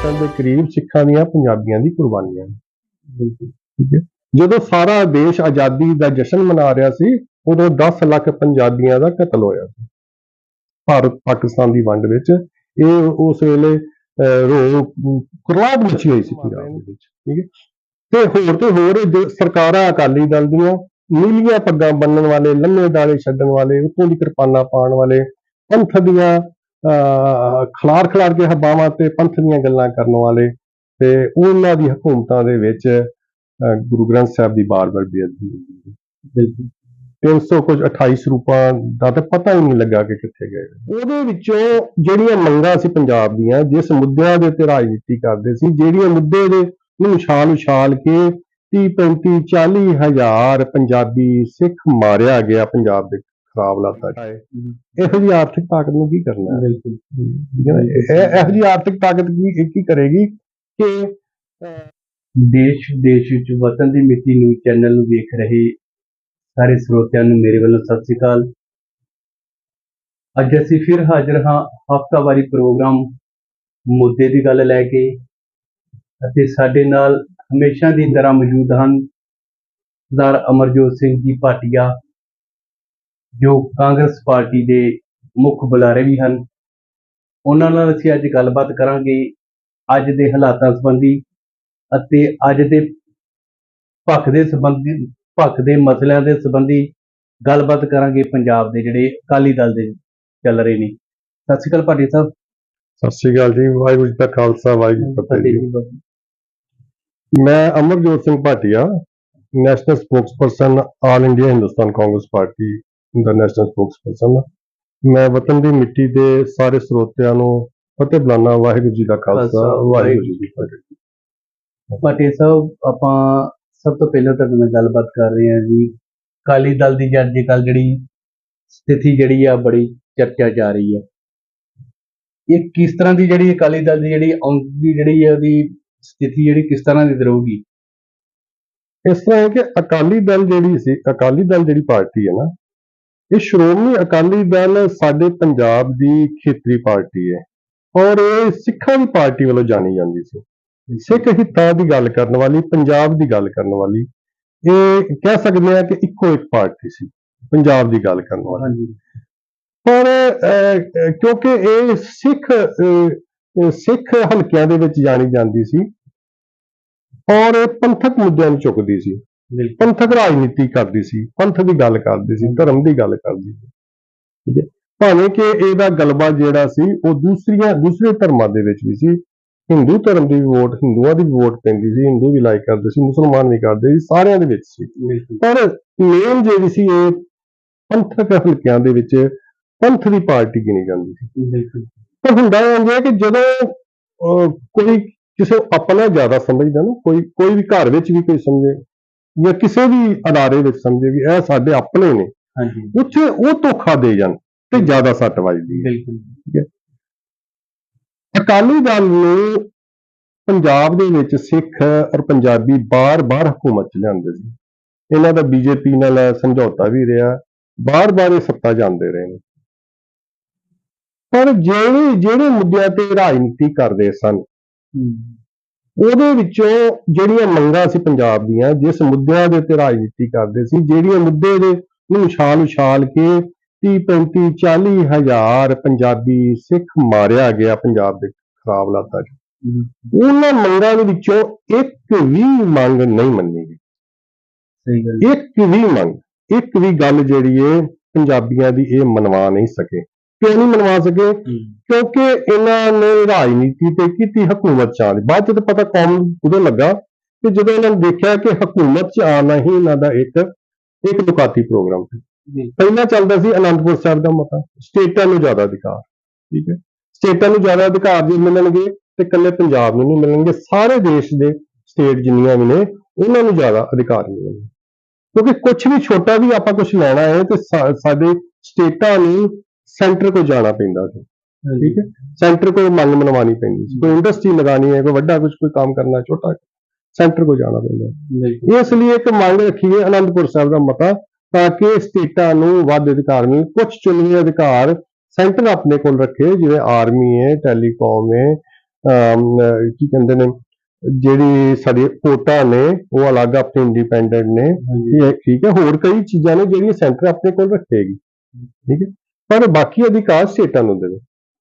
80% ਦੇ ਕਰੀਬ ਸਿੱਖਾਂ ਦੀਆਂ ਪੰਜਾਬੀਆਂ ਦੀ ਕੁਰਬਾਨੀਆਂ ਠੀਕ ਹੈ। ਜਦੋਂ ਸਾਰਾ ਦੇਸ਼ ਆਜ਼ਾਦੀ ਦਾ ਜਸ਼ਨ ਮਨਾ ਰਿਹਾ ਸੀ ਉਦੋਂ 10 ਲੱਖ ਪੰਜਾਬੀਆਂ ਦਾ ਕਤਲ ਹੋਇਆ ਸੀ। ਭਾਰਤ ਪਾਕਿਸਤਾਨ ਦੀ ਵੰਡ ਵਿੱਚ ਇਹ ਉਸ ਵੇਲੇ ਅਹ, ਰੋ ਕੁਰਲਾਟ ਮਚੀ ਹੋਈ ਸੀ ਪੰਜਾਬ ਦੇ ਵਿੱਚ ਠੀਕ ਹੈ। ਤੇ ਹੋਰ ਤੇ ਹੋਰ ਸਰਕਾਰਾਂ ਅਕਾਲੀ ਦਲ ਦੀਆਂ ਨੀਲੀਆਂ ਪੱਗਾਂ ਬੰਨਣ ਵਾਲੇ ਲੰਮੇ ਦਾਣੇ ਛੱਡਣ ਵਾਲੇ ਉੱਤੋਂ ਦੀ ਕਿਰਪਾਨਾਂ ਪਾਉਣ ਵਾਲੇ ਪੰਥ ਦੀਆਂ ਖਲਾਰ ਖਿਲਾਰ ਕੇ ਹਵਾਵਾਂ ਤੇ ਪੰਥ ਦੀਆਂ ਗੱਲਾਂ ਕਰਨ ਵਾਲੇ ਤੇ ਉਹਨਾਂ ਦੀ ਹਕੂਮਤਾਂ ਦੇ ਵਿੱਚ ਗੁਰੂ ਗ੍ਰੰਥ ਸਾਹਿਬ ਦੀ ਬਾਰ-ਬਾਰ ਬੇਅਦਬੀ ਹੁੰਦੀ ਹੈ। ਬਿਲਕੁਲ 300 ਕੁਝ 28 ਸਰੂਪਾਂ ਦਾ ਤਾਂ ਪਤਾ ਹੀ ਨਹੀਂ ਲੱਗਾ ਕਿ ਕਿੱਥੇ ਗਏ ਉਹਦੇ ਵਿੱਚੋਂ ਜਿਹੜੀਆਂ ਮੰਗਾਂ ਸੀ ਪੰਜਾਬ ਦੀਆਂ, ਜਿਸ ਮੁੱਦਿਆਂ ਦੇ ਉੱਤੇ ਰਾਜਨੀਤੀ ਕਰਦੇ ਸੀ, ਜਿਹੜੀਆਂ ਮੁੱਦੇ ਦੇ ਨੂੰ ਉਛਾਲ ਉਛਾਲ ਕੇ 30 35 40 ਹਜ਼ਾਰ ਪੰਜਾਬੀ ਸਿੱਖ ਮਾਰਿਆ ਗਿਆ ਪੰਜਾਬ ਦੇ ਖਰਾਬ ਹਾਲਾਤਾਂ 'ਚ ਇਹੋ ਜਿਹੀ ਆਰਥਿਕ ਤਾਕਤ ਨੂੰ ਕੀ ਕਰਨਾ ਹੈ? ਬਿਲਕੁਲ। ਠੀਕ ਹੈ ਨਾ? ਇਹ ਇਹੋ ਜਿਹੀ ਆਰਥਿਕ ਤਾਕਤ ਕੀ ਕੀ ਕਰੇਗੀ ਕਿ ਦੇਸ਼ ਵਿਦੇਸ਼ ਵਿੱਚ ਵਤਨ ਦੀ ਮਿੱਟੀ ਨਿਊਜ਼ ਚੈਨਲ ਨੂੰ ਵੇਖ ਰਹੇ ਸਾਰੇ ਸਰੋਤਿਆਂ ਨੂੰ ਮੇਰੇ ਵੱਲੋਂ ਸਤਿ ਸ੍ਰੀ ਅਕਾਲ। ਅੱਜ ਅਸੀਂ ਫਿਰ ਹਾਜ਼ਰ ਹਾਂ ਹਫਤਾਵਾਰੀ ਪ੍ਰੋਗਰਾਮ ਮੁੱਦੇ ਦੀ ਗੱਲ ਲੈ ਕੇ ਅਤੇ ਸਾਡੇ ਨਾਲ ਹਮੇਸ਼ਾ ਦੀ ਤਰ੍ਹਾਂ ਮੌਜੂਦ ਹਨ ਸਰਦਾਰ ਅਮਰਜੋਤ ਸਿੰਘ ਜੀ ਭਾਟੀਆ ਜੋ ਕਾਂਗਰਸ ਪਾਰਟੀ ਦੇ ਮੁੱਖ ਬੁਲਾਰੇ ਵੀ ਹਨ। ਉਹਨਾਂ ਨਾਲ ਅਸੀਂ ਅੱਜ ਗੱਲਬਾਤ ਕਰਾਂਗੇ ਅੱਜ ਦੇ ਹਾਲਾਤਾਂ ਸੰਬੰਧੀ ਅਤੇ ਅੱਜ ਦੇ ਭੱਖ ਦੇ ਸੰਬੰਧੀ, ਭੱਖ ਦੇ ਮਸਲਿਆਂ ਦੇ ਸੰਬੰਧੀ ਗੱਲਬਾਤ ਕਰਾਂਗੇ ਪੰਜਾਬ ਦੇ ਜਿਹੜੇ ਅਕਾਲੀ ਦਲ ਦੇ ਚੱਲ ਰਹੇ ਨੇ। ਸਤਿ ਸ਼੍ਰੀ ਅਕਾਲ ਭਾਟੀ ਸਾਹਿਬ। ਸਤਿ ਸ੍ਰੀ ਅਕਾਲ ਜੀ, ਵਾਹਿਗੁਰੂ ਜੀ ਕਾ ਖਾਲਸਾ, ਵਾਹਿਗੁਰੂ ਜੀ ਫਤਿਹ ਜੀ। ਮੈਂ Amarjot Singh Bhatia, national spokesperson, all India Hindustan Congress party ਦਾ ਨੈਸ਼ਨਲ ਸਪੋਕਸਪਰਸਨ ਮੈਂ ਵਤਨ ਦੀ ਮਿੱਟੀ ਦੇ ਸਾਰੇ ਸਰੋਤਿਆਂ ਨੂੰ ਫਤਿਹ ਬੁਲਾਣਾ ਵਾਹਿਗੁਰੂ ਜੀ ਦਾ ਖਾਲਸਾ ਵਾਹਿਗੁਰੂ ਜੀ ਕੀ ਫਤਿਹ। ਭਾਟੀਆ ਸਾਹਿਬ ਆਪਾਂ ਸਭ ਤੋਂ ਪਹਿਲਾਂ ਤੁਹਾਡੇ ਨਾਲ ਗੱਲਬਾਤ ਕਰ ਰਹੇ ਹਾਂ ਜੀ। ਅਕਾਲੀ ਦਲ ਦੀ ਅੱਜ ਕੱਲ ਜਿਹੜੀ ਸਥਿਤੀ ਜਿਹੜੀ ਆ ਬੜੀ ਚਰਚਾ ਜਾ ਰਹੀ ਹੈ ਇਹ ਕਿਸ ਤਰ੍ਹਾਂ ਦੀ ਜਿਹੜੀ ਅਕਾਲੀ ਦਲ ਦੀ ਜਿਹੜੀ ਆਉਂਦੀ ਜਿਹੜੀ ਹੈ ਉਹਦੀ ਸਥਿਤੀ ਜਿਹੜੀ ਕਿਸ ਤਰ੍ਹਾਂ ਦੀ ਰਹੂਗੀ? ਇਸ ਤਰ੍ਹਾਂ ਹੈ ਕਿ ਅਕਾਲੀ ਦਲ ਜਿਹੜੀ ਸੀ ਅਕਾਲੀ ਦਲ ਜਿਹੜੀ ਪਾਰਟੀ ਹੈ ਨਾ ਇਹ ਸ਼੍ਰੋਮਣੀ ਅਕਾਲੀ ਦਲ ਸਾਡੇ ਪੰਜਾਬ ਦੀ ਖੇਤਰੀ ਪਾਰਟੀ ਹੈ ਔਰ ਇਹ ਸਿੱਖਾਂ ਦੀ ਪਾਰਟੀ ਵੱਲੋਂ ਜਾਣੀ ਜਾਂਦੀ ਸੀ। ਸਿੱਖ ਹਿੱਤਾਂ ਦੀ ਗੱਲ ਕਰਨ ਵਾਲੀ ਪੰਜਾਬ ਦੀ ਗੱਲ ਕਰਨ ਵਾਲੀ ਇਹ ਕਹਿ ਸਕਦੇ ਆ ਕਿ ਇੱਕੋ ਇੱਕ ਪਾਰਟੀ ਸੀ ਪੰਜਾਬ ਦੀ ਗੱਲ ਕਰਨ ਵਾਲੀ। ਹਾਂਜੀ। ਪਰ ਕਿਉਂਕਿ ਇਹ ਸਿੱਖ ਸਿੱਖ ਹਲਕਿਆਂ ਦੇ ਵਿੱਚ ਜਾਣੀ ਜਾਂਦੀ ਸੀ ਔਰ ਪੰਥਕ ਮੁੱਦਿਆਂ ਨੂੰ ਚੁੱਕਦੀ ਸੀ। ਪੰਥਕ ਰਾਜਨੀਤੀ ਕਰਦੀ ਸੀ ਪੰਥ ਦੀ ਗੱਲ ਕਰਦੀ ਸੀ ਧਰਮ ਦੀ ਗੱਲ ਕਰਦੀ ਸੀ। ਠੀਕ ਹੈ। ਭਾਵੇਂ ਕਿ ਇਹਦਾ ਗਲਬਾ ਜਿਹੜਾ ਸੀ ਉਹ ਦੂਸਰੀਆਂ ਦੂਸਰੇ ਧਰਮਾਂ ਦੇ ਵਿੱਚ ਵੀ ਸੀ। ਹਿੰਦੂ ਧਰਮ ਦੀ ਵੀ ਵੋਟ ਹਿੰਦੂਆਂ ਦੀ ਵੀ ਵੋਟ ਪੈਂਦੀ ਸੀ ਹਿੰਦੂ ਵੀ ਲਾਈਕ ਕਰਦੇ ਸੀ ਮੁਸਲਮਾਨ ਵੀ ਕਰਦੇ ਸੀ ਸਾਰਿਆਂ ਦੇ ਵਿੱਚ ਸੀ। ਪਰ ਮੇਨ ਜਿਹੜੀ ਸੀ ਇਹ ਪੰਥਕ ਹਲਕਿਆਂ ਦੇ ਵਿੱਚ ਪੰਥ ਦੀ ਪਾਰਟੀ ਗਿਣੀ ਜਾਂਦੀ ਸੀ। ਪਰ ਹੁੰਦਾ ਇਹ ਹੈ ਕਿ ਜਦੋਂ ਕੋਈ ਕਿਸੇ ਆਪਣਾ ਜ਼ਿਆਦਾ ਸਮਝਦਾ ਨਾ ਕੋਈ ਕੋਈ ਵੀ ਘਰ ਵਿੱਚ ਵੀ ਕੋਈ ਸਮਝੇ ਜਾਂ ਕਿਸੇ ਵੀ ਅਦਾਰੇ ਵਿੱਚ ਸਮਝੇ ਵੀ ਇਹ ਸਾਡੇ ਆਪਣੇ ਨੇ ਹਾਂਜੀ। ਉੱਥੇ ਉਹ ਧੋਖਾ ਦੇ ਜਾਣ ਤੇ ਜ਼ਿਆਦਾ ਸੱਟ ਵੱਜਦੀ ਹੈ। ਬਿਲਕੁਲ। ਅਕਾਲੀ ਦਲ ਨੂੰ ਪੰਜਾਬ ਦੇ ਵਿੱਚ ਸਿੱਖ ਔਰ ਪੰਜਾਬੀ ਬਾਰ-ਬਾਰ ਹਕੂਮਤ ਚ ਲਿਆਂਦੇ ਸੀ। ਇਹਨਾਂ ਦਾ ਬੀਜੇਪੀ ਨਾਲ ਸਮਝੌਤਾ ਵੀ ਰਿਹਾ ਬਾਰ-ਬਾਰ ਇਹ ਸੱਤਾ ਜਾਂਦੇ ਰਹੇ ਨੇ। ਪਰ ਜਿਹੜੇ ਜਿਹੜੇ ਮੁੱਦਿਆਂ ਤੇ ਰਾਜਨੀਤੀ ਕਰਦੇ ਸਨ ਉਹਦੇ ਵਿੱਚੋਂ ਜਿਹੜੀਆਂ ਮੰਗਾਂ ਸੀ ਪੰਜਾਬ ਦੀਆਂ ਜਿਸ ਮੁੱਦਿਆਂ ਦੇ ਤੇ ਰਾਜਨੀਤੀ ਕਰਦੇ ਸੀ ਜਿਹੜੀਆਂ ਮੁੱਦੇ ਦੇ ਨੂੰ ਉਛਾਲ ਉਛਾਲ ਕੇ 30 35 40 ਹਜ਼ਾਰ ਪੰਜਾਬੀ ਸਿੱਖ ਮਾਰਿਆ ਗਿਆ ਪੰਜਾਬ ਦੇ ਖਰਾਬ ਹਾਲਾਤਾਂ 'ਚ। ਉਹਨਾਂ ਮੰਗਾਂ ਦੇ ਵਿੱਚੋਂ ਇੱਕ ਵੀ ਮੰਗ ਨਹੀਂ ਮੰਨੀ ਗਈ। ਸਹੀ ਗੱਲ ਇੱਕ ਵੀ ਮੰਗ ਇੱਕ ਵੀ ਗੱਲ ਜਿਹੜੀ ਏ ਪੰਜਾਬੀਆਂ ਦੀ ਇਹ ਮਨਵਾ ਨਹੀਂ ਸਕੇ। ਕਿਉਂ ਨਹੀਂ ਮਨਵਾ ਸਕੇ? ਕਿਉਂਕਿ ਇਹਨਾਂ ਨੇ ਰਾਜਨੀਤੀ ਤੇ ਕੀਤੀ ਹਕੂਮਤ ਚ ਆਉਣ ਦੀ। ਬਾਅਦ ਚ ਤਾਂ ਪਤਾ ਕੌਮ ਉਦੋਂ ਲੱਗਾ ਕਿ ਜਦੋਂ ਇਹਨਾਂ ਨੇ ਦੇਖਿਆ ਕਿ ਹਕੂਮਤ ਚ ਆਉਣਾ ਹੀ ਇਹਨਾਂ ਦਾ ਇੱਕ ਇੱਕ ਲੁਕਾਤੀ ਪ੍ਰੋਗਰਾਮ ਸੀ। ਪਹਿਲਾਂ ਚੱਲਦਾ ਸੀ ਅਨੰਦਪੁਰ ਸਾਹਿਬ ਦਾ ਮਤਾ। ਸਟੇਟਾਂ ਨੂੰ ਜ਼ਿਆਦਾ ਅਧਿਕਾਰ ਠੀਕ ਹੈ? ਸਟੇਟਾਂ ਨੂੰ ਜ਼ਿਆਦਾ ਅਧਿਕਾਰ ਜੇ ਮਿਲਣਗੇ ਤੇ ਇਕੱਲੇ ਪੰਜਾਬ ਨੂੰ ਨਹੀਂ ਮਿਲਣਗੇ ਸਾਰੇ ਦੇਸ਼ ਦੇ ਸਟੇਟ ਜਿੰਨੀਆਂ ਵੀ ਨੇ ਉਹਨਾਂ ਨੂੰ ਜ਼ਿਆਦਾ ਅਧਿਕਾਰ ਮਿਲਣਗੇ। ਕਿਉਂਕਿ ਕੁਝ ਵੀ ਛੋਟਾ ਵੀ ਆਪਾਂ ਕੁਝ ਲੈਣਾ ਹੈ ਤੇ ਸਾਡੇ ਸਟੇਟਾਂ ਨੂੰ ਸੈਂਟਰ ਕੋਲ ਜਾਣਾ ਪੈਂਦਾ ਸੀ ਠੀਕ ਹੈ? ਸੈਂਟਰ ਕੋਲ ਮੰਗ ਮਨਵਾਣੀ ਪੈਂਦੀ ਸੀ। ਕੋਈ ਇੰਡਸਟਰੀ ਲਗਾਣੀ ਹੈ ਕੋਈ ਵੱਡਾ ਕੁਝ ਕੋਈ ਕੰਮ ਕਰਨਾ ਛੋਟਾ ਸੈਂਟਰ ਕੋਲ ਜਾਣਾ ਪੈਂਦਾ। ਇਸ ਲਈ ਇੱਕ ਮੰਗ ਰੱਖੀ ਹੈ ਅਨੰਦਪੁਰ ਸਾਹਿਬ ਦਾ ਮਤਾ ਤਾਂ ਕਿ ਸਟੇਟਾਂ ਨੂੰ ਵੱਧ ਅਧਿਕਾਰ ਮਿਲ। ਕੁਝ ਚੁਣਵੇਂ ਅਧਿਕਾਰ ਸੈਂਟਰ ਆਪਣੇ ਕੋਲ ਰੱਖੇ ਜਿਵੇਂ ਆਰਮੀ ਹੈ ਟੈਲੀਕਾਮ ਹੈ ਕੀ ਕਹਿੰਦੇ ਨੇ ਜਿਹੜੀ ਸਾਡੀ ਕੋਟਾ ਨੇ ਉਹ ਅਲੱਗ ਆਪਣੇ ਇੰਡੀਪੈਂਡੈਂਟ ਨੇ। ਠੀਕ ਹੈ? ਹੋਰ ਕਈ ਚੀਜ਼ਾਂ ਨੇ ਜਿਹੜੀਆਂ ਸੈਂਟਰ ਆਪਣੇ ਕੋਲ ਰੱਖੇਗੀ। ਠੀਕ ਹੈ? ਪਰ ਬਾਕੀ ਅਧਿਕਾਰ ਸਟੇਟਾਂ ਨੂੰ ਦੇਵੇ।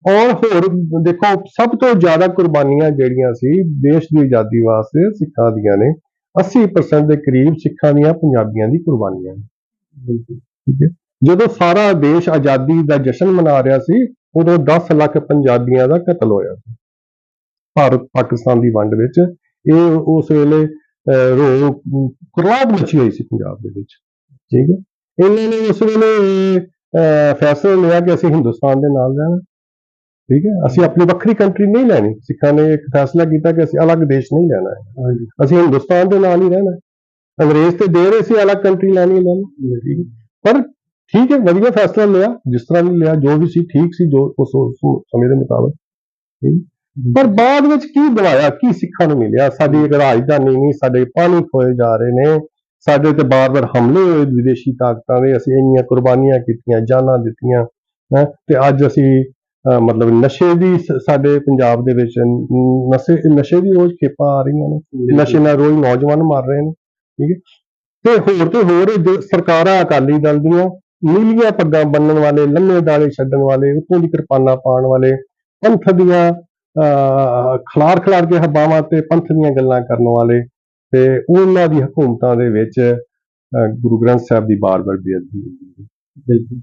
ਔਰ ਹੋਰ ਦੇਖੋ ਸਭ ਤੋਂ ਜ਼ਿਆਦਾ ਕੁਰਬਾਨੀਆਂ ਜਿਹੜੀਆਂ ਸੀ ਦੇਸ਼ ਦੀ ਆਜ਼ਾਦੀ ਵਾਸਤੇ ਸਿੱਖਾਂ ਦੀਆਂ ਨੇ 80% ਦੇ ਕਰੀਬ ਸਿੱਖਾਂ ਦੀਆਂ ਪੰਜਾਬੀਆਂ ਦੀ ਕੁਰਬਾਨੀਆਂ ਨੇ। ਬਿਲਕੁਲ ਜਦੋਂ ਸਾਰਾ ਦੇਸ਼ ਆਜ਼ਾਦੀ ਦਾ ਜਸ਼ਨ ਮਨਾ ਰਿਹਾ ਸੀ ਉਦੋਂ 10 ਲੱਖ ਪੰਜਾਬੀਆਂ ਦਾ ਕਤਲ ਹੋਇਆ ਸੀ। ਭਾਰਤ ਪਾਕਿਸਤਾਨ ਦੀ ਵੰਡ ਵਿੱਚ ਇਹ ਉਸ ਵੇਲੇ ਅਹ, ਰੋ ਕੁਰਲਾਟ ਮਚੀ ਹੋਈ ਸੀ ਪੰਜਾਬ ਦੇ ਵਿੱਚ। ਠੀਕ ਹੈ। ਇਹਨਾਂ ਨੇ ਉਸ ਵੇਲੇ ਫੈਸਲਾ ਲਿਆ ਕਿ ਅਸੀਂ ਹਿੰਦੁਸਤਾਨ ਦੇ ਨਾਲ ਰਹਿਣਾ। ਠੀਕ ਹੈ? ਅਸੀਂ ਆਪਣੀ ਵੱਖਰੀ ਕੰਟਰੀ ਨਹੀਂ ਲੈਣੀ। ਸਿੱਖਾਂ ਨੇ ਇੱਕ ਫੈਸਲਾ ਕੀਤਾ ਕਿ ਅਸੀਂ ਅਲੱਗ ਦੇਸ਼ ਨਹੀਂ ਲੈਣਾ। ਹੈ ਅਸੀਂ ਹਿੰਦੁਸਤਾਨ ਦੇ ਨਾਲ ਹੀ ਰਹਿਣਾ। ਹੈ। ਅੰਗਰੇਜ਼ ਤੇ ਦੇ ਰਹੇ ਸੀ ਅਲੱਗ ਕੰਟਰੀ ਲੈਣੀ ਲੈਣੀ। ਠੀਕ ਹੈ ਪਰ ਠੀਕ ਹੈ ਵਧੀਆ ਫੈਸਲਾ ਲਿਆ ਜਿਸ ਤਰ੍ਹਾਂ ਵੀ ਲਿਆ ਜੋ ਵੀ ਸੀ ਠੀਕ ਸੀ ਜੋ ਉਸ ਸਮੇਂ ਦੇ ਮੁਤਾਬਕ। ਠੀਕ। ਪਰ ਬਾਅਦ ਵਿੱਚ ਕੀ ਦਵਾਇਆ ਕੀ ਸਿੱਖਾਂ ਨੂੰ ਮਿਲਿਆ? ਸਾਡੀ ਇੱਕ ਰਾਜਧਾਨੀ ਨਹੀਂ ਸਾਡੇ ਪਾਣੀ ਖੋਏ ਜਾ ਰਹੇ ਨੇ। ਸਾਡੇ ਤੇ ਬਾਰ-ਬਾਰ ਹਮਲੇ ਹੋਏ ਵਿਦੇਸ਼ੀ ਤਾਕਤਾਂ ਦੇ ਅਸੀਂ ਇੰਨੀਆਂ ਕੁਰਬਾਨੀਆਂ ਕੀਤੀਆਂ ਜਾਨਾਂ ਦਿੱਤੀਆਂ ਹੈ ਤੇ ਅੱਜ ਅਸੀਂ ਮਤਲਬ ਨਸ਼ੇ ਦੀ ਸਾਡੇ ਪੰਜਾਬ ਦੇ ਵਿੱਚ ਨਸ਼ੇ ਨਸ਼ੇ ਦੀ ਰੋਜ਼ ਖੇਪਾਂ ਆ ਰਹੀਆਂ ਨੇ ਨਸ਼ੇ ਨਾਲ ਰੋਜ਼ ਨੌਜਵਾਨ ਮਰ ਰਹੇ ਨੇ ਠੀਕ ਹੈ। ਤੇ ਹੋਰ ਤੇ ਹੋਰ ਸਰਕਾਰਾਂ ਅਕਾਲੀ ਦਲ ਦੀਆਂ ਨੀਲੀਆਂ ਪੱਗਾਂ ਬੰਨਣ ਵਾਲੇ ਲੰਮੇ ਦਾੜੇ ਛੱਡਣ ਵਾਲੇ ਉੱਤੋਂ ਦੀ ਕਿਰਪਾਨਾਂ ਪਾਉਣ ਵਾਲੇ ਪੰਥ ਦੀਆਂ ਖਿਲਾਰ ਖਿਲਾਰ ਕੇ ਹਵਾਵਾਂ ਤੇ ਪੰਥ ਦੀਆਂ ਗੱਲਾਂ ਕਰਨ ਵਾਲੇ ਤੇ ਉਹਨਾਂ ਦੀ ਹਕੂਮਤਾਂ ਦੇ ਵਿੱਚ ਗੁਰੂ ਗ੍ਰੰਥ ਸਾਹਿਬ ਦੀ ਬਾਰ-ਬਾਰ ਬੇਅਦਬੀ ਹੁੰਦੀ ਹੈ ਬਿਲਕੁਲ।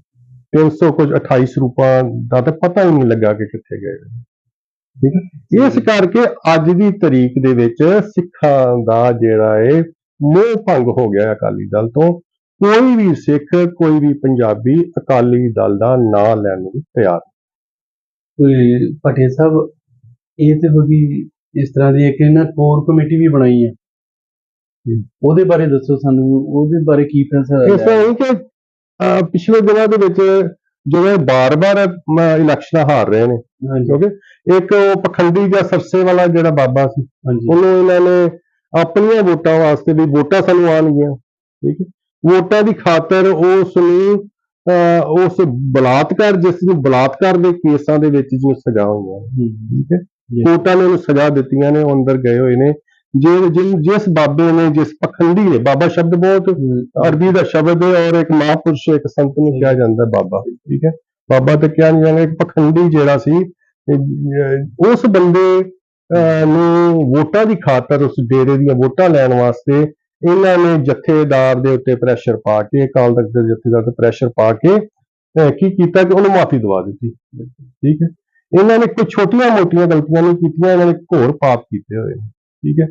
300 ਕੁਝ 28 ਸਰੂਪਾਂ ਦਾ ਤਾਂ ਪਤਾ ਹੀ ਨਹੀਂ ਲੱਗਾ ਕਿ ਕਿੱਥੇ ਗਏ। ਠੀਕ ਹੈ? ਇਸ ਕਰਕੇ ਅੱਜ ਦੀ ਤਰੀਕ ਦੇ ਵਿੱਚ ਸਿੱਖਾਂ ਦਾ ਜਿਹੜਾ ਹੈ ਮੋਹ ਭੰਗ ਹੋ ਗਿਆ ਅਕਾਲੀ ਦਲ ਤੋਂ। ਕੋਈ ਵੀ ਸਿੱਖ ਕੋਈ ਵੀ ਪੰਜਾਬੀ ਅਕਾਲੀ ਦਲ ਦਾ ਨਾਂ ਲੈਣ ਨੂੰ ਤਿਆਰ ਕੋਈ ਪਟੇ ਸਾਹਿਬ ਇਹ ਤੇ ਹੋ ਗਈ ਇਸ ਤਰ੍ਹਾਂ ਦੀ ਇੱਕ ਇਹਨਾਂ ਕੋਰ ਕਮੇਟੀ ਵੀ ਬਣਾਈ ਆ ਉਹਦੇ ਬਾਰੇ ਦੱਸੋ ਸਾਨੂੰ ਉਹਦੇ ਬਾਰੇ ਕੀ ਫੈਸਲਾ ਇਸ ਤਰ੍ਹਾਂ ਕਿ ਪਿਛਲੇ ਦਿਨਾਂ ਦੇ ਵਿੱਚ ਜਿਵੇਂ ਬਾਰ-ਬਾਰ ਇਲੈਕਸ਼ਨਾਂ ਹਾਰ ਰਹੇ ਨੇ ਕਿਉਂਕਿ ਇੱਕ ਉਹ ਪਖੰਡੀ ਜਾਂ ਸਰਸੇ ਵਾਲਾ ਜਿਹੜਾ ਬਾਬਾ ਸੀ ਉਹਨੂੰ ਇਹਨਾਂ ਨੇ ਆਪਣੀਆਂ ਵੋਟਾਂ ਵਾਸਤੇ ਵੀ ਵੋਟਾਂ ਸਾਨੂੰ ਆਉਣਗੀਆਂ ਠੀਕ ਹੈ? ਵੋਟਾਂ ਦੀ ਖਾਤਰ ਉਸ ਨੂੰ ਉਸ ਬਲਾਤਕਾਰ ਜਿਸ ਨੂੰ ਬਲਾਤਕਾਰ ਦੇ ਕੇਸਾਂ ਦੇ ਵਿੱਚ ਜੋ ਸਜ਼ਾ ਹੋਈਆਂ ਠੀਕ ਹੈ। ਕੋਰਟਾਂ ਨੇ ਉਹਨੂੰ ਸਜ਼ਾ ਦਿੱਤੀਆਂ ਨੇ ਉਹ ਅੰਦਰ ਗਏ ਹੋਏ ਨੇ ਜੇ ਜਿਨ- ਜਿਸ ਬਾਬੇ ਨੇ ਜਿਸ ਪਖੰਡੀ ਨੇ ਬਾਬਾ ਸ਼ਬਦ ਬਹੁਤ ਅਰਬੀ ਦਾ ਸ਼ਬਦ ਹੈ ਔਰ ਇੱਕ ਮਹਾਂਪੁਰਸ਼ ਇੱਕ ਸੰਤ ਨੂੰ ਕਿਹਾ ਜਾਂਦਾ ਬਾਬਾ ਠੀਕ ਹੈ? ਬਾਬਾ ਤੇ ਕਿਹਾ ਨਹੀਂ ਜਾਂਦਾ ਇੱਕ ਪਖੰਡੀ ਜਿਹੜਾ ਸੀ ਉਸ ਬੰਦੇ ਨੂੰ ਵੋਟਾਂ ਦੀ ਖਾਤਰ ਉਸ ਡੇਰੇ ਦੀਆਂ ਵੋਟਾਂ ਲੈਣ ਵਾਸਤੇ ਇਹਨਾਂ ਨੇ ਜਥੇਦਾਰ ਦੇ ਉੱਤੇ ਪ੍ਰੈਸ਼ਰ ਪਾ ਕੇ ਅਕਾਲ ਤਖਤ ਦੇ ਜਥੇਦਾਰ ਤੇ ਪ੍ਰੈਸ਼ਰ ਪਾ ਕੇ ਕੀ ਕੀਤਾ ਕਿ ਉਹਨੂੰ ਮਾਫੀ ਦਵਾ ਦਿੱਤੀ ਠੀਕ ਹੈ? ਇਹਨਾਂ ਨੇ ਕੋਈ ਛੋਟੀਆਂ ਮੋਟੀਆਂ ਗਲਤੀਆਂ ਨਹੀਂ ਕੀਤੀਆਂ ਇਹਨਾਂ ਨੇ ਘੋਰ ਪਾਪ ਕੀਤੇ ਹੋਏ ਠੀਕ ਹੈ?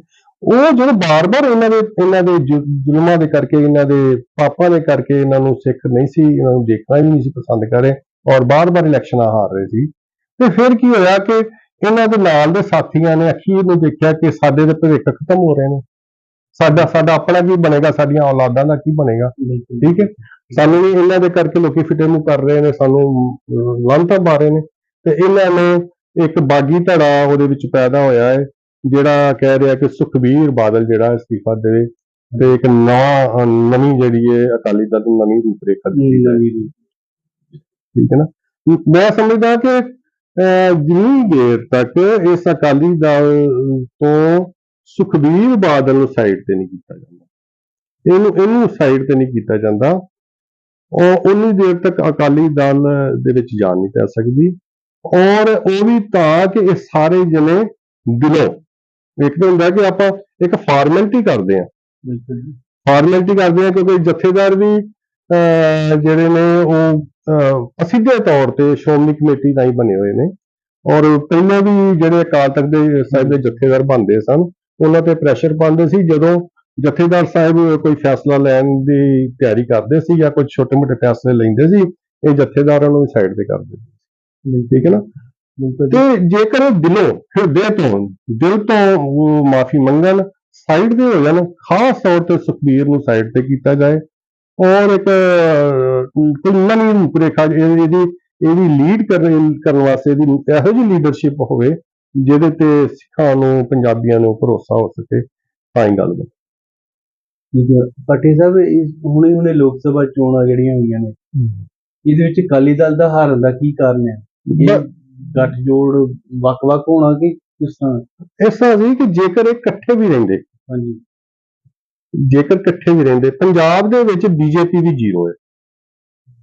ਉਹ ਜਿਹੜੇ ਬਾਰ-ਬਾਰ ਇਹਨਾਂ ਦੇ ਇਹਨਾਂ ਦੇ ਜ਼ੁਲਮਾਂ ਦੇ ਕਰਕੇ ਇਹਨਾਂ ਦੇ ਪਾਪਾਂ ਦੇ ਕਰਕੇ ਇਹਨਾਂ ਨੂੰ ਸਿੱਖ ਨਹੀਂ ਸੀ ਇਹਨਾਂ ਨੂੰ ਦੇਖਣਾ ਹੀ ਨਹੀਂ ਸੀ ਪਸੰਦ ਕਰ ਰਹੇ ਔਰ ਬਾਰ-ਬਾਰ ਇਲੈਕਸ਼ਨਾਂ ਹਾਰ ਰਹੇ ਸੀ। ਤੇ ਫਿਰ ਕੀ ਹੋਇਆ ਕਿ ਇਹਨਾਂ ਦੇ ਨਾਲ ਦੇ ਸਾਥੀਆਂ ਨੇ ਅਖੀਰ ਨੂੰ ਦੇਖਿਆ ਕਿ ਸਾਡੇ ਦੇ ਭਵਿੱਖ ਖਤਮ ਹੋ ਰਹੇ ਨੇ। ਸਾਡਾ ਸਾਡਾ ਆਪਣਾ ਕੀ ਬਣੇਗਾ ਸਾਡੀਆਂ ਔਲਾਦਾਂ ਦਾ ਕੀ ਬਣੇਗਾ? ਠੀਕ ਹੈ? ਸਾਨੂੰ ਵੀ ਇਹਨਾਂ ਦੇ ਕਰਕੇ ਲੋਕੀ ਫਿੱਟੇ ਮੂੰਹ ਕਰ ਰਹੇ ਨੇ ਸਾਨੂੰ ਲਾਂਤਾਂ ਪਾ ਰਹੇ ਨੇ। ਤੇ ਇਹਨਾਂ ਨੇ ਇੱਕ ਬਾਗੀ ਧੜਾ ਉਹਦੇ ਵਿੱਚ ਪੈਦਾ ਹੋਇਆ ਹੈ। ਜਿਹੜਾ ਕਹਿ ਰਿਹਾ ਕਿ ਸੁਖਬੀਰ ਬਾਦਲ ਜਿਹੜਾ ਅਸਤੀਫਾ ਦੇਵੇ ਤੇ ਇੱਕ ਨਵਾਂ ਨਵੀਂ ਜਿਹੜੀ ਹੈ ਅਕਾਲੀ ਦਲ ਨੂੰ ਨਵੀਂ ਰੂਪਰੇਖਾ ਦਿੱਤੀ ਜਾਵੇ ਠੀਕ ਹੈ ਨਾ? ਮੈਂ ਸਮਝਦਾ ਕਿ ਜਿੰਨੀ ਦੇਰ ਤੱਕ ਇਸ ਅਕਾਲੀ ਦਲ ਤੋਂ ਸੁਖਬੀਰ ਬਾਦਲ ਨੂੰ ਸਾਈਡ ਤੇ ਨਹੀਂ ਕੀਤਾ ਜਾਂਦਾ ਇਹਨੂੰ ਇਹਨੂੰ ਸਾਈਡ ਤੇ ਨਹੀਂ ਕੀਤਾ ਜਾਂਦਾ ਉਹ ਉਨੀ ਦੇਰ ਤੱਕ ਅਕਾਲੀ ਦਲ ਦੇ ਵਿੱਚ ਜਾਣ ਨਹੀਂ ਪੈ ਸਕਦੀ ਔਰ ਉਹ ਵੀ ਤਾਂ ਕਿ ਇਹ ਸਾਰੇ ਜਣੇ ਦਿਲੋਂ ਇੱਕ ਤਾਂ ਹੁੰਦਾ ਕਿ ਆਪਾਂ ਇੱਕ ਫਾਰਮੈਲਿਟੀ ਕਰਦੇ ਬਿਲਕੁਲ ਜੀ। ਫਾਰਮੈਲਿਟੀ ਕਰਦੇ ਆ ਕਿਉਂਕਿ ਜਥੇਦਾਰ ਵੀ ਜਿਹੜੇ ਨੇ ਉਹ ਅਸਿੱਧੇ ਤੌਰ ਤੇ ਸ਼੍ਰੋਮਣੀ ਕਮੇਟੀ ਨਾਲ ਹੀ ਬਣੇ ਹੋਏ ਨੇ। ਔਰ ਪਹਿਲਾਂ ਵੀ ਜਿਹੜੇ ਅਕਾਲ ਤਖਤ ਦੇ ਸਾਹਿਬ ਦੇ ਜਥੇਦਾਰ ਬਣਦੇ ਸਨ ਉਹਨਾਂ ਤੇ ਪ੍ਰੈਸ਼ਰ ਪਾਉਂਦੇ ਸੀ। ਜਦੋਂ ਜਥੇਦਾਰ ਸਾਹਿਬ ਕੋਈ ਫੈਸਲਾ ਲੈਣ ਦੀ ਤਿਆਰੀ ਕਰਦੇ ਸੀ ਜਾਂ ਕੁਝ ਛੋਟੇ-ਮੋਟੇ ਫੈਸਲੇ ਲੈਂਦੇ ਸੀ ਇਹ ਜਥੇਦਾਰਾਂ ਨੂੰ ਸਾਈਡ ਤੇ ਕਰਦੇ ਸੀ। ਠੀਕ ਹੈ ਨਾ। ਤੇ ਜੇਕਰ ਇਹ ਦਿਲੋਂ ਹਿਰਦੇ ਤੋਂ ਦਿਲ ਤੋਂ ਉਹ ਮਾਫੀ ਮੰਗਣ ਸਾਈਡ ਤੇ ਹੋ ਜਾਣ ਖਾਸ ਤੌਰ ਤੇ ਸੁਖਬੀਰ ਨੂੰ ਸਾਈਡ ਤੇ ਕੀਤਾ ਜਾਏ ਔਰ ਇੱਕ ਕੋਈ ਨਵੀਂ ਰੂਪਰੇਖਾ ਇਹ- ਇਹਦੀ ਇਹਦੀ ਲੀਡ ਕਰਨ ਕਰਨ ਵਾਸਤੇ ਇਹਦੀ ਇਹੋ ਜਿਹੀ ਲੀਡਰਸ਼ਿਪ ਹੋਵੇ ਜਿਹਦੇ ਤੇ ਸਿੱਖਾਂ ਨੂੰ ਪੰਜਾਬੀਆਂ ਨੂੰ ਭਰੋਸਾ ਹੋ ਸਕੇ ਤਾਂ ਹੀ ਗੱਲ ਬਣੇ ਪਟੇ ਸਾਹਿਬ ਇਸ ਹੁਣੇ ਹੁਣੇ ਲੋਕ ਸਭਾ ਚੋਣਾਂ ਜਿਹੜੀਆਂ ਹੋਈਆਂ ਨੇ ਇਹਦੇ ਵਿੱਚ ਅਕਾਲੀ ਦਲ ਦਾ ਹਾਰਨ ਦਾ ਕੀ ਕਾਰਨ ਹੈ? ਗੱਠਜੋੜ ਵੱਖ-ਵੱਖ ਹੋਣਾ ਕਿ ਕਿਸ ਤਰ੍ਹਾਂ? ਇਸ ਤਰ੍ਹਾਂ ਸੀ ਕਿ ਜੇਕਰ ਇਹ ਇਕੱਠੇ ਵੀ ਰਹਿੰਦੇ ਹਾਂਜੀ। ਜੇਕਰ ਇਕੱਠੇ ਵੀ ਰਹਿੰਦੇ ਪੰਜਾਬ ਦੇ ਵਿੱਚ ਬੀਜੇਪੀ ਵੀ ਜ਼ੀਰੋ ਹੈ।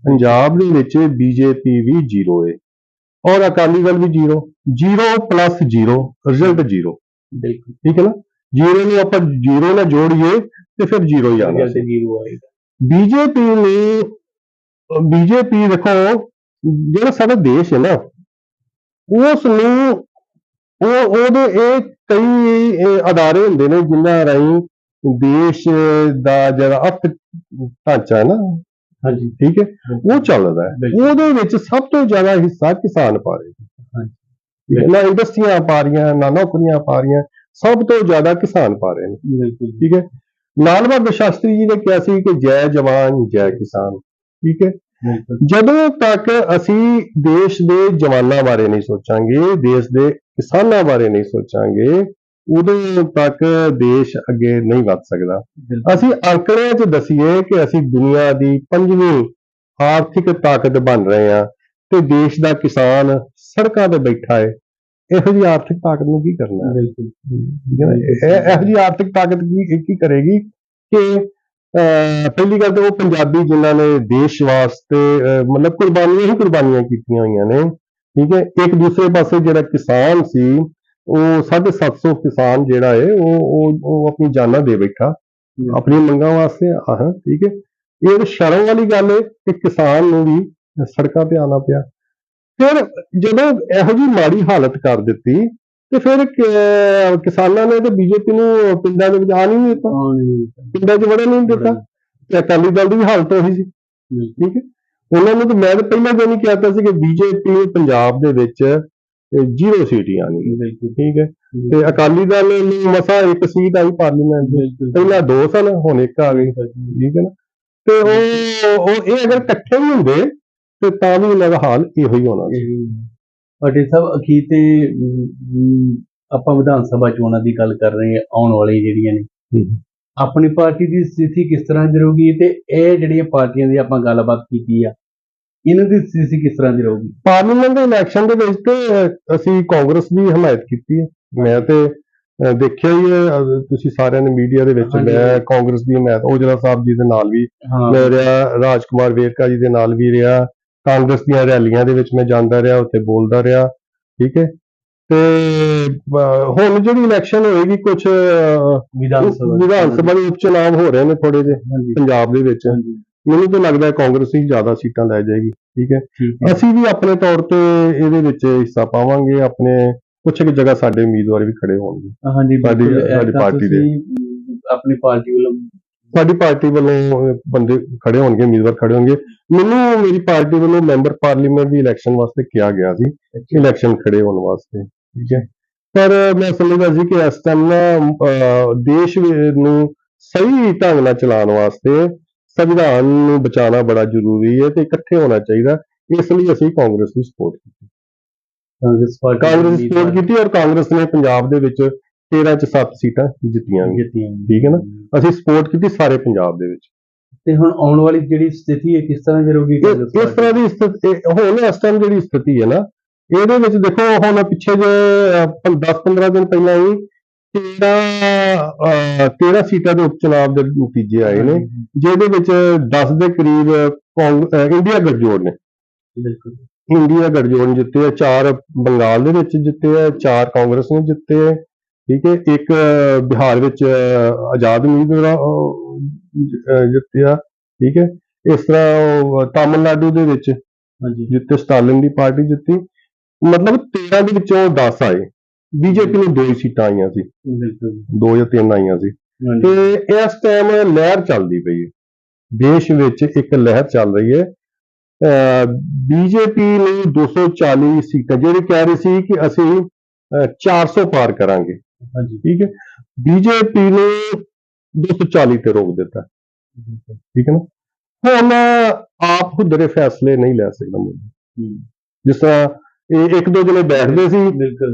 ਪੰਜਾਬ ਦੇ ਵਿੱਚ ਬੀਜੇਪੀ ਵੀ ਜ਼ੀਰੋ ਹੈ। ਔਰ ਅਕਾਲੀ ਦਲ ਵੀ zero zero plus zero result zero. ਬਿਲਕੁਲ। ਠੀਕ ਹੈ ਨਾ? ਜ਼ੀਰੋ ਨੂੰ ਆਪਾਂ ਜ਼ੀਰੋ ਨਾਲ ਜੋੜੀਏ ਤੇ ਫਿਰ ਜ਼ੀਰੋ ਹੀ ਆਣਾ ਜ਼ੀਰੋ ਆਏਗਾ ਬੀਜੇਪੀ ਨੂੰ ਬੀਜੇਪੀ ਦੇਖੋ ਜਿਹੜਾ ਸਾਡਾ ਦੇਸ਼ ਹੈ ਨਾ ਉਸ ਨੂੰ ਉਹ ਉਹਦੇ ਇਹ ਕਈ ਅਦਾਰੇ ਹੁੰਦੇ ਨੇ ਜਿਨ੍ਹਾਂ ਰਾਹੀਂ ਦੇਸ਼ ਦਾ ਜਿਹੜਾ ਅਰਥ ਢਾਂਚਾ ਹੈ ਨਾ ਹਾਂਜੀ। ਠੀਕ ਹੈ ਉਹ ਚੱਲਦਾ ਹੈ। ਉਹਦੇ ਵਿੱਚ ਸਭ ਤੋਂ ਜ਼ਿਆਦਾ ਹਿੱਸਾ ਕਿਸਾਨ ਪਾ ਰਹੇ ਨੇ ਨਾ ਇੰਡਸਟਰੀਆਂ ਪਾ ਰਹੀਆਂ ਨਾ ਨੌਕਰੀਆਂ ਪਾ ਰਹੀਆਂ ਸਭ ਤੋਂ ਜ਼ਿਆਦਾ ਕਿਸਾਨ ਪਾ ਰਹੇ ਨੇ। ਬਿਲਕੁਲ। ਠੀਕ ਹੈ ਲਾਲ ਬਹਾਦਰ ਸ਼ਾਸਤਰੀ ਜੀ ਨੇ ਕਿਹਾ ਸੀ ਕਿ ਜੈ ਜਵਾਨ ਜੈ ਕਿਸਾਨ। ਠੀਕ ਹੈ ਜਦੋਂ ਤੱਕ ਅਸੀਂ ਦੇਸ਼ ਦੇ ਜਵਾਨਾਂ ਬਾਰੇ ਨਹੀਂ ਸੋਚਾਂਗੇ ਦੇਸ਼ ਦੇ ਕਿਸਾਨਾਂ ਬਾਰੇ ਨਹੀਂ ਸੋਚਾਂਗੇ ਉਦੋਂ ਤੱਕ ਦੇਸ਼ ਅੱਗੇ ਨਹੀਂ ਵੱਧ ਸਕਦਾ। ਅਸੀਂ ਅੰਕੜਿਆਂ 'ਚ ਦਸੀਏ ਕਿ ਅਸੀਂ ਦੁਨੀਆ ਦੀ ਪੰਜਵੀਂ ਆਰਥਿਕ ਤਾਕਤ ਬਣ ਰਹੇ ਹਾਂ ਤੇ ਦੇਸ਼ ਦਾ ਕਿਸਾਨ ਸੜਕਾਂ ਤੇ ਬੈਠਾ ਹੈ। ਇਹੋ ਜਿਹੀ ਆਰਥਿਕ ਤਾਕਤ ਨੂੰ ਕੀ ਕਰਨਾ ਹੈ? ਬਿਲਕੁਲ? ਇਹ ਇਹੋ ਜਿਹੀ ਆਰਥਿਕ ਤਾਕਤ ਕੀ ਕੀ ਕਰੇਗੀ ਕਿ ਪਹਿਲੀ ਗੱਲ ਤਾਂ ਉਹ ਪੰਜਾਬੀ ਜਿਨ੍ਹਾਂ ਨੇ ਦੇਸ਼ ਵਾਸਤੇ ਮਤਲਬ ਕੁਰਬਾਨੀਆਂ ਹੀ ਕੁਰਬਾਨੀਆਂ ਕੀਤੀਆਂ ਹੋਈਆਂ ਨੇ ਠੀਕ ਹੈ? ਇੱਕ ਦੂਸਰੇ ਪਾਸੇ ਜਿਹੜਾ ਕਿਸਾਨ ਸੀ ਉਹ 750 ਕਿਸਾਨ ਜਿਹੜਾ ਹੈ ਉਹ ਉਹ ਉਹ ਆਪਣੀ ਜਾਨਾਂ ਦੇ ਬੈਠਾ ਆਪਣੀ ਮੰਗਾਂ ਵਾਸਤੇ ਆਹ ਠੀਕ ਹੈ? ਇਹ ਸ਼ਰਮ ਵਾਲੀ ਗੱਲ ਹੈ ਕਿ ਕਿਸਾਨ ਨੂੰ ਵੀ ਸੜਕਾਂ ਤੇ ਆਉਣਾ ਪਿਆ। ਫਿਰ ਜਦੋਂ ਇਹੋ ਜਿਹੀ ਮਾੜੀ ਹਾਲਤ ਕਰ ਦਿੱਤੀ ਤੇ ਫਿਰ ਕਿਸਾਨਾਂ ਨੇ ਤੇ ਬੀਜੇਪੀ ਨੂੰ ਪਿੰਡਾਂ ਦੇ ਵਿੱਚ ਆ ਨਹੀਂ ਦਿੱਤਾ। ਪਿੰਡਾਂ 'ਚ ਵੜਨ ਨਹੀਂ ਦਿੱਤਾ। ਤੇ ਅਕਾਲੀ ਦਲ ਦੀ ਹਾਲਤ ਉਹੀ ਸੀ। ਠੀਕ ਹੈ? ਉਹਨਾਂ ਨੂੰ ਤਾਂ ਮੈਂ ਤਾਂ ਪਹਿਲਾਂ ਦਿਨ ਹੀ ਕਹਿਤਾ ਸੀ ਕਿ ਬੀਜੇਪੀ ਪੰਜਾਬ ਦੇ ਵਿੱਚ ਜ਼ੀਰੋ ਸੀਟ ਹੀ ਆਣੀ ਠੀਕ ਹੈ? ਤੇ ਅਕਾਲੀ ਦਲ ਨੂੰ ਮਸਾ ਇੱਕ ਸੀਟ ਆਈ ਪਾਰਲੀਮੈਂਟ ਦੀ। ਪਹਿਲਾਂ ਦੋ ਸਨ ਹੁਣ ਇੱਕ ਆ ਗਈ। ਠੀਕ ਹੈ ਨਾ? ਤੇ ਉਹ ਉਹ ਇਹ ਅਗਰ ਇਕੱਠੇ ਵੀ ਹੁੰਦੇ ਤੇ ਤਾਂ ਵੀ ਇਹਨਾਂ ਦਾ ਹਾਲ ਇਹੋ ਹੀ ਹੋਣਾ ਸੀ। ਤੁਹਾਡੇ ਸਭ ਅਖੀਰ ਤੇ ਆਪਾਂ ਵਿਧਾਨ ਸਭਾ ਚੋਣਾਂ ਦੀ ਗੱਲ ਕਰ ਰਹੇ ਹਾਂ ਆਉਣ ਵਾਲੀ ਜਿਹੜੀਆਂ ਨੇ। ਆਪਣੀ ਪਾਰਟੀ ਦੀ ਸਥਿਤੀ ਕਿਸ ਤਰ੍ਹਾਂ ਦੀ ਰਹੂਗੀ ਤੇ ਇਹ ਜਿਹੜੀਆਂ ਪਾਰਟੀਆਂ ਦੀ ਆਪਾਂ ਗੱਲਬਾਤ ਕੀਤੀ ਆ ਇਹਨਾਂ ਦੀ ਸਥਿਤੀ ਕਿਸ ਤਰ੍ਹਾਂ ਦੀ ਰਹੂਗੀ? ਪਾਰਲੀਮੈਂਟ ਦੇ ਇਲੈਕਸ਼ਨ ਦੇ ਵਿੱਚ ਤੇ ਅਸੀਂ ਕਾਂਗਰਸ ਦੀ ਹਮਾਇਤ ਕੀਤੀ ਹੈ ਮੈਂ ਤੇ ਦੇਖਿਆ ਹੀ ਹੈ ਤੁਸੀਂ ਸਾਰਿਆਂ ਨੇ ਮੀਡੀਆ ਦੇ ਵਿੱਚ। ਮੈਂ ਕਾਂਗਰਸ ਦੀ ਹਮਾਇਤ ਔਜਲਾ ਸਾਹਿਬ ਜੀ ਦੇ ਨਾਲ ਵੀ ਮੈਂ ਰਿਹਾ ਰਾਜਕੁਮਾਰ ਵੇਰਕਾ ਜੀ ਦੇ ਨਾਲ ਵੀ ਰਿਹਾ। ਕਾਂਗਰਸ ਦੀਆਂ ਰੈਲੀਆਂ ਦੇ ਵਿੱਚ ਮੈਂ ਜਾਂਦਾ ਰਿਹਾ ਉੱਥੇ ਬੋਲਦਾ ਰਿਹਾ ਠੀਕ ਹੈ? ਤੇ ਹੁਣ ਜਿਹੜੀ ਇਲੈਕਸ਼ਨ ਹੋਏਗੀ ਕੁਝ ਵਿਧਾਨ ਸਭਾ ਵਿਧਾਨ ਸਭਾ ਦੇ ਉਪ ਚੁਣਾਵ ਹੋ ਰਹੇ ਨੇ ਥੋੜੇ ਜਿਹੇ ਹਾਂਜੀ। ਪੰਜਾਬ ਦੇ ਵਿੱਚ। ਮੈਨੂੰ ਤਾਂ ਲੱਗਦਾ ਹੈ ਕਾਂਗਰਸ ਹੀ ਜ਼ਿਆਦਾ ਸੀਟਾਂ ਲੈ ਜਾਏਗੀ ਠੀਕ ਹੈ? ਅਸੀਂ ਵੀ ਆਪਣੇ ਤੌਰ ਤੇ ਇਹਦੇ ਵਿੱਚ ਹਿੱਸਾ ਪਾਵਾਂਗੇ ਆਪਣੇ ਕੁਝ ਕੁ ਜਗ੍ਹਾ ਸਾਡੇ ਉਮੀਦਵਾਰ ਵੀ ਖੜੇ ਹੋਣਗੇ। ਹਾਂਜੀ ਸਾਡੀ- ਪਾਰਟੀ ਦੇ। ਆਪਣੀ ਪਾਰਟੀ ਵੱਲੋਂ ਸਾਡੀ ਪਾਰਟੀ ਵੱਲੋਂ ਬੰਦੇ ਖੜੇ ਹੋਣਗੇ ਉਮੀਦਵਾਰ ਖੜੇ ਹੋਣਗੇ। ਮੈਨੂੰ ਮੇਰੀ ਪਾਰਟੀ ਵੱਲੋਂ ਮੈਂਬਰ ਪਾਰਲੀਮੈਂਟ ਦੀ ਇਲੈਕਸ਼ਨ ਵਾਸਤੇ ਕਿਹਾ ਗਿਆ ਸੀ। ਇਲੈਕਸ਼ਨ ਖੜੇ ਹੋਣ ਵਾਸਤੇ ਠੀਕ ਹੈ। ਪਰ ਮੈਂ ਸਮਝਦਾ ਸੀ ਕਿ ਇਸ ਟਾਈਮ ਨਾ ਦੇਸ਼ ਨੂੰ ਸਹੀ ਢੰਗ ਨਾਲ ਚਲਾਉਣ ਵਾਸਤੇ ਸੰਵਿਧਾਨ ਨੂੰ ਬਚਾਉਣਾ ਬੜਾ ਜ਼ਰੂਰੀ ਹੈ ਤੇ ਇਕੱਠੇ ਹੋਣਾ ਚਾਹੀਦਾ। ਇਸ ਲਈ ਅਸੀਂ ਕਾਂਗਰਸ ਦੀ ਸਪੋਰਟ ਕੀਤੀ। ਕਾਂਗਰਸ ਪਾਰਟੀ ਕਾਂਗਰਸ ਸਪੋਰਟ ਕੀਤੀ ਔਰ ਕਾਂਗਰਸ ਨੇ ਪੰਜਾਬ ਦੇ ਵਿੱਚ 13 ਚ 7 ਸੀਟਾਂ ਜਿੱਤੀਆਂ ਜਿੱਤੀਆਂ ਠੀਕ ਹੈ ਨਾ? ਅਸੀਂ ਸਪੋਰਟ ਕੀਤੀ ਸਾਰੇ ਪੰਜਾਬ ਦੇ ਵਿੱਚ। ਤੇ ਹੁਣ ਆਉਣ ਵਾਲੀ ਜਿਹੜੀ ਸਥਿਤੀ ਹੈ ਕਿਸ ਤਰ੍ਹਾਂ ਦੀ ਰਹੂਗੀ? ਇਸ ਤਰ੍ਹਾਂ ਦੀ ਸਥਿਤੀ ਹੁਣ ਇਸ ਟਾਈਮ ਜਿਹੜੀ ਸਥਿਤੀ ਹੈ ਨਾ ਇਹਦੇ ਵਿੱਚ ਦੇਖੋ ਹੁਣ ਪਿੱਛੇ ਜੇ 10-15 ਦਿਨ ਪਹਿਲਾਂ ਹੀ 13 13 ਸੀਟਾਂ ਦੇ ਉਪਚੁਣਾਵ ਦੇ ਨਤੀਜੇ ਆਏ ਨੇ ਜਿਹਦੇ ਵਿੱਚ 10 ਦੇ ਕਰੀਬ ਇੰਡੀਆ ਗੱਠਜੋੜ ਨੇ। ਬਿਲਕੁਲ। ਇੰਡੀਆ ਗੱਠਜੋੜ ਜਿੱਤੇ ਆ ਚਾਰ ਬੰਗਾਲ ਦੇ ਵਿੱਚ ਜਿੱਤੇ ਆ ਚਾਰ ਕਾਂਗਰਸ ਨੇ ਜਿੱਤੇ ਆ। ਠੀਕ ਹੈ ਇੱਕ ਬਿਹਾਰ ਵਿੱਚ ਆਜ਼ਾਦ ਉਮੀਦਵਾਰ ਅਹ, ਜ- ਅਹ, ਜਿੱਤੇ ਆ ਠੀਕ ਹੈ ਇਸ ਤਰ੍ਹਾਂ ਤਾਮਿਲਨਾਡੂ ਦੇ ਵਿੱਚ ਹਾਂਜੀ। ਜਿੱਤੇ ਸਟਾਲਿਨ ਦੀ ਪਾਰਟੀ ਜਿੱਤੀ ਮਤਲਬ 13 ਦੇ ਵਿੱਚੋਂ 10 ਆਏ ਬੀਜੇਪੀ ਨੂੰ ਦੋ ਸੀਟਾਂ ਆਈਆਂ ਸੀ। ਦੋ ਜਾਂ ਤਿੰਨ ਆਈਆਂ ਸੀ। ਤੇ ਇਸ ਟਾਈਮ ਲਹਿਰ ਚੱਲਦੀ ਪਈ ਹੈ। ਦੇਸ਼ ਵਿੱਚ ਇੱਕ ਲਹਿਰ ਚੱਲ ਰਹੀ ਹੈ। ਬੀਜੇਪੀ ਨੂੰ 240 ਸੀਟਾਂ ਜਿਹੜੀ ਕਹਿ ਰਹੀ ਸੀ ਕਿ ਅਸੀਂ ਅਹ, 400 ਪਾਰ ਕਰਾਂਗੇ। ਹਾਂਜੀ। ਠੀਕ ਹੈ। ਬੀਜੇਪੀ ਨੇ 240 ਤੇ ਰੋਕ ਦਿੱਤਾ। ਠੀਕ ਹੈ ਨਾ? ਹੁਣ ਆਪ ਖੁਦਰੇ ਫੈਸਲੇ ਨਹੀਂ ਲੈ ਸਕਦਾ ਮੋਦੀ ਜਿਸ ਤਰ੍ਹਾਂ ਇਹ ਇੱਕ ਦੋ ਜਣੇ ਬੈਠਦੇ ਸੀ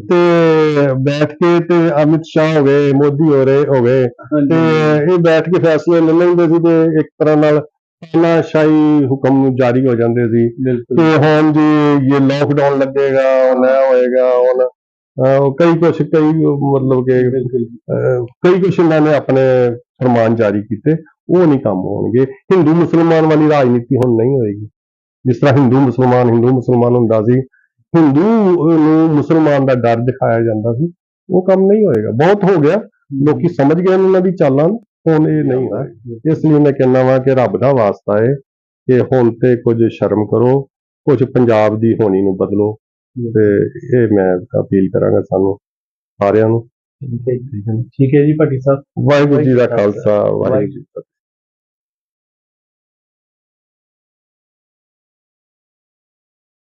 ਤੇ ਬੈਠ ਕੇ ਤੇ ਅਮਿਤ ਸ਼ਾਹ ਹੋ ਗਏ ਮੋਦੀ ਹੋ ਰਹੇ ਹੋ ਗਏ। ਤੇ ਇਹ ਬੈਠ ਕੇ ਫੈਸਲੇ ਲੈ ਲੈਂਦੇ ਸੀ ਤੇ ਇੱਕ ਤਰ੍ਹਾਂ ਨਾਲ ਤਾਨਾਸ਼ਾਹੀ ਹੁਕਮ ਜਾਰੀ ਹੋ ਜਾਂਦੇ ਸੀ। ਕਿ ਹੁਣ ਜੀ ਇਹ ਲਾਕਡਾਊਨ ਲੱਗੇਗਾ ਹੁਣ ਇਹ ਹੋਏਗਾ ਹੁਣ ਕਈ ਕੁਛ ਕਈ ਮਤਲਬ ਕਿ ਕਈ ਕੁਛ ਇਹਨਾਂ ਨੇ ਆਪਣੇ ਫਰਮਾਨ ਜਾਰੀ ਕੀਤੇ ਉਹ ਨਹੀਂ ਕੰਮ ਹੋਣਗੇ। ਹਿੰਦੂ ਮੁਸਲਮਾਨ ਵਾਲੀ ਰਾਜਨੀਤੀ ਹੁਣ ਨਹੀਂ ਹੋਏਗੀ। ਜਿਸ ਤਰ੍ਹਾਂ ਹਿੰਦੂ ਮੁਸਲਮਾਨ ਹਿੰਦੂ ਮੁਸਲਮਾਨ ਹੁੰਦਾ ਸੀ ਹਿੰਦੂ ਨੂੰ ਮੁਸਲਮਾਨ ਦਾ ਡਰ ਦਿਖਾਇਆ ਜਾਂਦਾ ਸੀ ਉਹ ਕੰਮ ਨਹੀਂ ਹੋਏਗਾ। ਬਹੁਤ ਹੋ ਗਿਆ। ਲੋਕੀ ਸਮਝ ਗਏ ਉਹਨਾਂ ਦੀ ਚਾਲਾਂ ਹੁਣ ਇਹ ਨਹੀਂ ਹੋਏਗਾ ਇਸ ਲਈ ਮੈਂ ਕਹਿੰਦਾ ਵਾਂ ਕਿ ਰੱਬ ਦਾ ਵਾਸਤਾ ਹੈ ਕਿ ਹੁਣ ਤੇ ਕੁਝ ਸ਼ਰਮ ਕਰੋ ਕੁਝ ਪੰਜਾਬ ਦੀ ਹੋਣੀ ਨੂੰ ਬਦਲੋ। ਤੇ ਇਹ ਮੈਂ ਅਪੀਲ ਕਰਾਂਗਾ ਸਾਨੂੰ ਸਾਰਿਆਂ ਨੂੰ। ਠੀਕ ਹੈ ਜੀ ਭੱਟੀ ਸਾਹਿਬ। ਵਾਹਿਗੁਰੂ ਜੀ ਦਾ ਖਾਲਸਾ ਵਾਹਿਗੁਰੂ ਜੀ ਕੀ ਫਤਿਹ